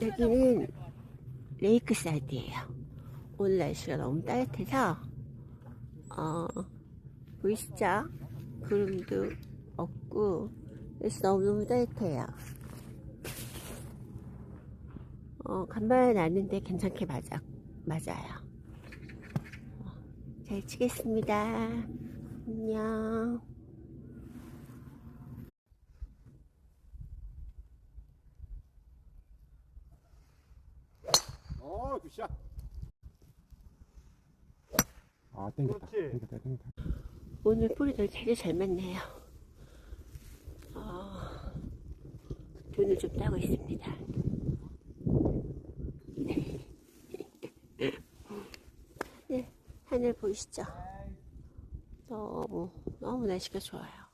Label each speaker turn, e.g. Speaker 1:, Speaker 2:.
Speaker 1: 여기는 레이크 사이드예요. 오늘 날씨가 너무 따뜻해서 어, 보이시죠? 구름도 없고 날씨 너무너무 따뜻해요. 어, 간만에 났는데 괜찮게 맞아, 맞아요. 어, 잘 치겠습니다. 안녕.
Speaker 2: 어, 굿샷. 아, 땡겼다.
Speaker 3: 그렇지.
Speaker 2: 땡겼다, 땡겼다.
Speaker 1: 오늘 뿌리들 되게 잘 맞네요. 어, 돈을 좀 따고 있습니다. 네, 하늘 보이시죠? 너무, 너무 날씨가 좋아요.